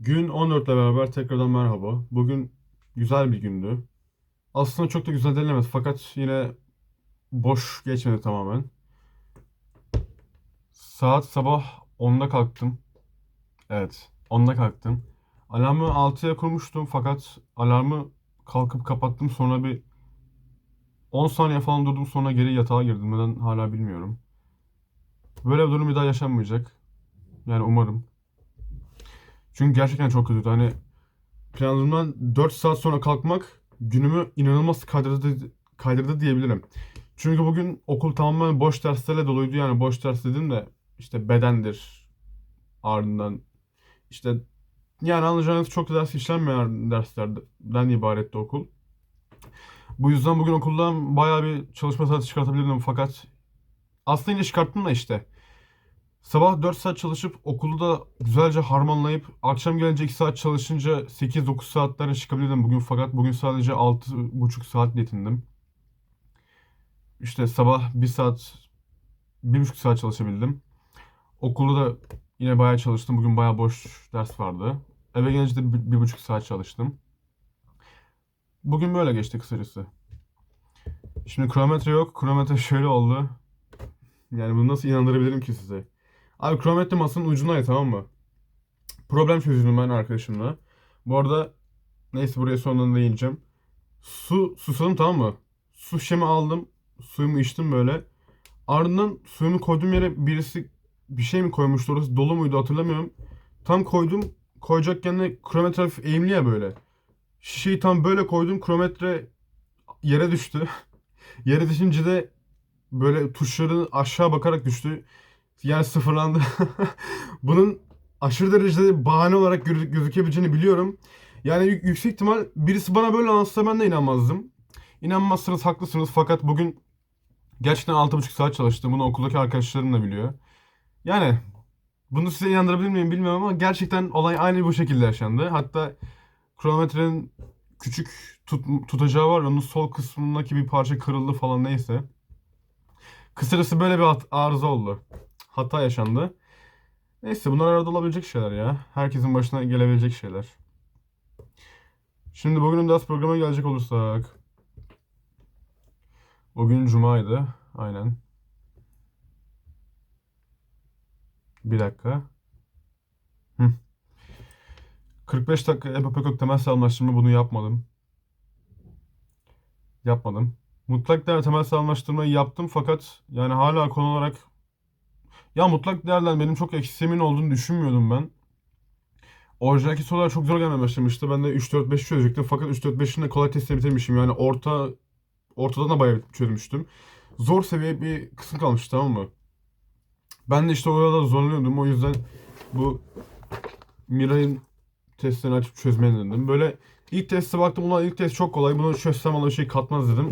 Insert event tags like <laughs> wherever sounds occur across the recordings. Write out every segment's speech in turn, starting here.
Gün 14 ile beraber tekrardan merhaba. Bugün güzel bir gündü. Aslında çok da güzel denilemez fakat yine boş geçmedi tamamen. Saat sabah 10'da kalktım. Evet, 10'da kalktım. Alarmı 6'ya kurmuştum fakat alarmı kalkıp kapattım sonra bir 10 saniye falan durdum sonra geri yatağa girdim. Neden hala bilmiyorum. Böyle bir durum bir daha yaşanmayacak. Yani umarım. Çünkü gerçekten çok kötüydü. Hani planladığımdan 4 saat sonra kalkmak günümü inanılmaz kaydırdı, kaydırdı diyebilirim. Çünkü bugün okul tamamen boş derslerle doluydu. Yani boş ders dedim de işte bedendir ardından işte yani anlayacağınız çok ders işlenmeyen derslerden ibaretti okul. Bu yüzden bugün okuldan bayağı bir çalışma saati çıkartabilirdim fakat aslında yine çıkarttım da işte. Sabah 4 saat çalışıp okulu da güzelce harmanlayıp akşam gelince 2 saat çalışınca 8-9 saatlere çıkabilirdim bugün fakat bugün sadece 6,5 saat yetindim. İşte sabah 1 saat, 1,5 saat çalışabildim. Okulda da yine bayağı çalıştım. Bugün bayağı boş ders vardı. Eve gelince de 1,5 saat çalıştım. Bugün böyle geçti kısacası. Şimdi kronometre yok. Kronometre şöyle oldu. Yani bunu nasıl inandırabilirim ki size? Abi kronometre masanın ucundaydı tamam mı? Problem çözüyordum ben arkadaşımla. Bu arada neyse buraya sonradan değineceğim. Su susadım tamam mı? Su şişemi aldım. Suyumu içtim böyle. Ardından suyumu koyduğum yere birisi bir şey mi koymuştu orası dolu muydu hatırlamıyorum. Tam koydum. Koyacakken de kronometre eğimli ya böyle. Şişeyi tam böyle koydum. Kronometre yere düştü. <laughs> yere düşünce de böyle tuşları aşağı bakarak düştü. Yani sıfırlandı. <laughs> Bunun aşırı derecede bahane olarak gözü- gözükebileceğini biliyorum. Yani yük- yüksek ihtimal birisi bana böyle anlatsa ben de inanmazdım. İnanmazsınız haklısınız fakat bugün gerçekten 6,5 saat çalıştım. Bunu okuldaki arkadaşlarım da biliyor. Yani bunu size inandırabilir miyim bilmiyorum ama gerçekten olay aynı bu şekilde yaşandı. Hatta kronometrenin küçük tut- tutacağı var. Onun sol kısmındaki bir parça kırıldı falan neyse. Kısacası böyle bir arıza oldu. Hata yaşandı. Neyse bunlar arada olabilecek şeyler ya. Herkesin başına gelebilecek şeyler. Şimdi bugünün ders programına gelecek olursak. Bugün cumaydı. Aynen. Bir dakika. Hı. 45 dakika Epopekok temel sağlamlaştırma bunu yapmadım. Yapmadım. Mutlak değer temel sağlamlaştırmayı yaptım fakat yani hala konu olarak ya mutlak değerden benim çok eksiğimin olduğunu düşünmüyordum ben. Orijinaldeki sorular çok zor gelmeye başlamıştı. Ben de 3-4-5 çözecektim fakat 3-4-5'in de kolay testini bitirmişim. Yani orta ortadan da bayağı çözmüştüm. Zor seviye bir kısım kalmıştı tamam mı? Ben de işte orada zorlanıyordum. O yüzden bu Miray'ın testlerini açıp çözmeye denedim. Böyle ilk teste baktım. Ulan ilk test çok kolay. Bunu çözsem bana bir şey katmaz dedim.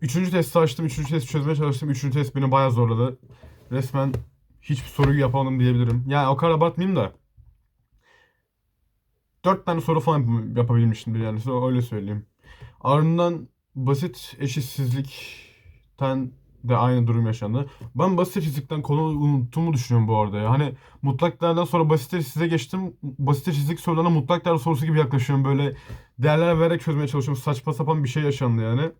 Üçüncü testi açtım. Üçüncü testi çözmeye çalıştım. Üçüncü test beni bayağı zorladı. Resmen hiçbir soruyu yapamadım diyebilirim. Yani o kadar abartmayayım da. Dört tane soru falan yap- yapabilmişimdir yani. Size öyle söyleyeyim. Ardından basit eşitsizlikten de aynı durum yaşandı. Ben basit eşitsizlikten konu unuttuğumu düşünüyorum bu arada ya. Hani mutlak değerden sonra basit eşitsizliğe geçtim. Basit eşitsizlik sorularına mutlak değer sorusu gibi yaklaşıyorum. Böyle değerler vererek çözmeye çalışıyorum. Saçma sapan bir şey yaşandı yani.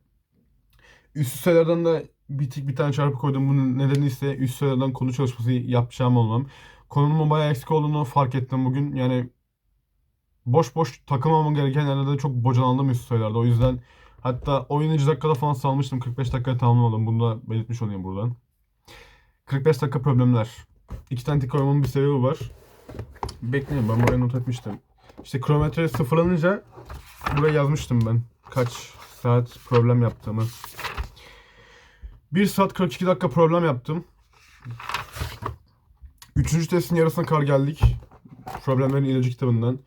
Üst sayılardan da bir tık bir tane çarpı koydum. Bunun nedeni ise üst sayılardan konu çalışması yapacağım olmam. Konumun bayağı eksik olduğunu fark ettim bugün. Yani boş boş takılmamam gereken yerlerde çok bocalandım üst sayılarda. O yüzden hatta 17. dakikada falan salmıştım. 45 dakikaya tamamladım. Bunu da belirtmiş olayım buradan. 45 dakika problemler. İki tane tik koymamın bir sebebi var. Bekleyin ben buraya not etmiştim. İşte kronometre sıfırlanınca buraya yazmıştım ben. Kaç saat problem yaptığımı. 1 saat 42 dakika problem yaptım. Üçüncü testin yarısına kadar geldik. Problemlerin ilacı kitabından.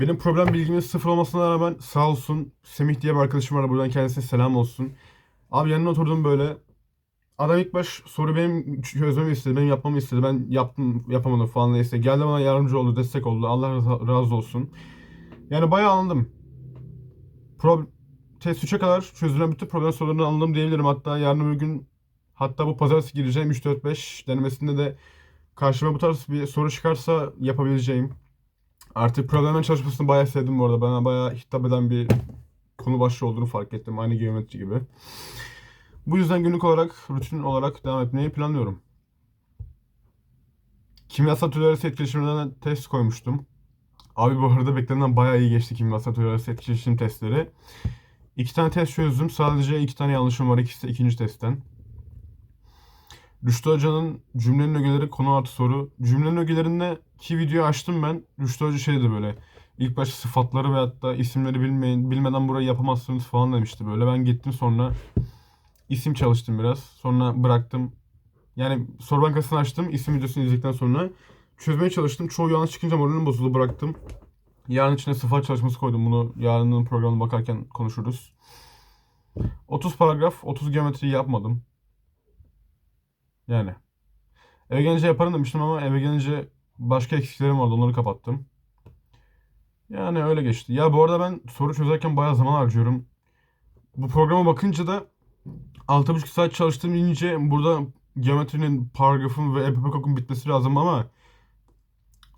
Benim problem bilgimin sıfır olmasına rağmen sağ olsun Semih diye bir arkadaşım var. Buradan kendisine selam olsun. Abi yanına oturdum böyle. Adam ilk baş soru benim çözmemi istedi, benim yapmamı istedi. Ben yaptım, yapamadım falan neyse. Geldi bana yardımcı oldu, destek oldu. Allah razı- olsun. Yani bayağı anladım. Pro test 3'e kadar çözülen bütün problem sorularını anladım diyebilirim. Hatta yarın öbür gün hatta bu pazartesi gireceğim 3-4-5 denemesinde de karşıma bu tarz bir soru çıkarsa yapabileceğim. Artık problemler çalışmasını bayağı sevdim bu arada. Bana bayağı hitap eden bir konu başlığı olduğunu fark ettim. Aynı geometri gibi. Bu yüzden günlük olarak, rutin olarak devam etmeyi planlıyorum. Kimyasal türleri etkileşiminden test koymuştum. Abi bu arada beklenenden bayağı iyi geçti kimyasal türleri etkileşim testleri. İki tane test çözdüm. Sadece iki tane yanlışım var. İkisi de ikinci testten. Rüştü Hoca'nın cümlenin ögeleri konu artı soru. Cümlenin ögelerinde ki videoyu açtım ben. Rüştü Hoca şeydi böyle. İlk başta sıfatları ve hatta isimleri bilmeyin, bilmeden burayı yapamazsınız falan demişti böyle. Ben gittim sonra isim çalıştım biraz. Sonra bıraktım. Yani soru bankasını açtım. isim videosunu izledikten sonra çözmeye çalıştım. Çoğu yanlış çıkınca moralim bozuldu bıraktım. Yarın içine sıfat çalışması koydum. Bunu yarının programına bakarken konuşuruz. 30 paragraf, 30 geometri yapmadım. Yani. Eve gelince yaparım demiştim ama eve gelince başka eksiklerim vardı. Onları kapattım. Yani öyle geçti. Ya bu arada ben soru çözerken bayağı zaman harcıyorum. Bu programa bakınca da 6,5 saat çalıştığım inince burada geometrinin, paragrafın ve epipekokun bitmesi lazım ama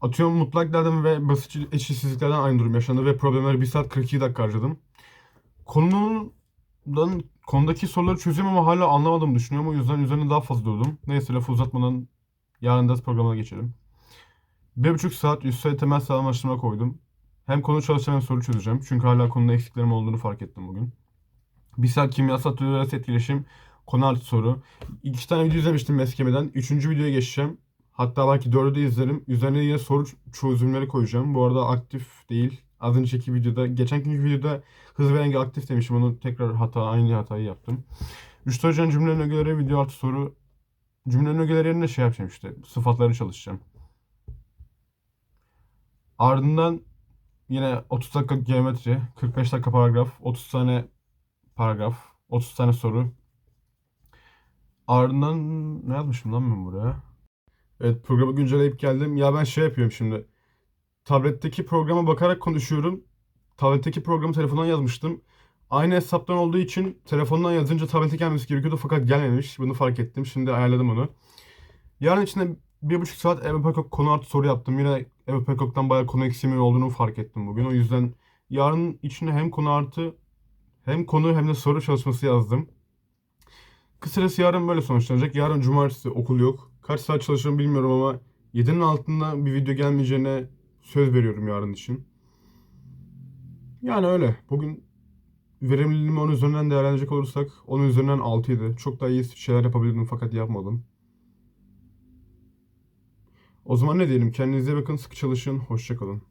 atıyorum mutlaklardan ve basit eşitsizliklerden aynı durum yaşandı ve problemleri 1 saat 42 dakika harcadım. Konunun konudaki soruları çözüyorum ama hala anlamadığımı düşünüyorum. O yüzden üzerine daha fazla durdum. Neyse lafı uzatmadan yarın ders programına geçelim. 1,5 saat üst sayı temel sağlamlaştırma koydum. Hem konu çalışacağım hem soru çözeceğim. Çünkü hala konuda eksiklerim olduğunu fark ettim bugün. Bir saat kimyasal türler arası etkileşim, konu artı soru. İki tane video izlemiştim meskemeden. Üçüncü videoya geçeceğim. Hatta belki dördü de izlerim. Üzerine yine soru çözümleri koyacağım. Bu arada aktif değil. Az önceki videoda, geçen günkü videoda hız ve rengi aktif demişim. Onu tekrar hata, aynı hatayı yaptım. Rüştü Hoca'nın cümlenin ögeleri video artı soru. Cümlenin ögeleri yerine şey yapacağım işte. Sıfatları çalışacağım. Ardından yine 30 dakika geometri, 45 dakika paragraf, 30 tane paragraf, 30 tane soru. Ardından ne yazmışım lan ben buraya? Evet programı güncelleyip geldim. Ya ben şey yapıyorum şimdi. Tabletteki programa bakarak konuşuyorum. Tabletteki programı telefondan yazmıştım. Aynı hesaptan olduğu için telefondan yazınca tablete gelmesi gerekiyordu fakat gelmemiş. Bunu fark ettim. Şimdi ayarladım onu. Yarın içinde bir buçuk saat Eve Pekok konu artı soru yaptım. Yine Eve Pekok'tan bayağı konu eksiğimin olduğunu fark ettim bugün. O yüzden yarın içine hem konu artı hem konu hem de soru çalışması yazdım. Kısacası yarın böyle sonuçlanacak. Yarın cumartesi okul yok. Kaç saat çalışırım bilmiyorum ama 7'nin altında bir video gelmeyeceğine söz veriyorum yarın için. Yani öyle. Bugün verimliliğimi onun üzerinden değerlendirecek olursak onun üzerinden 6 idi. Çok daha iyi şeyler yapabilirdim fakat yapmadım. O zaman ne diyelim? Kendinize bakın, sıkı çalışın, hoşçakalın.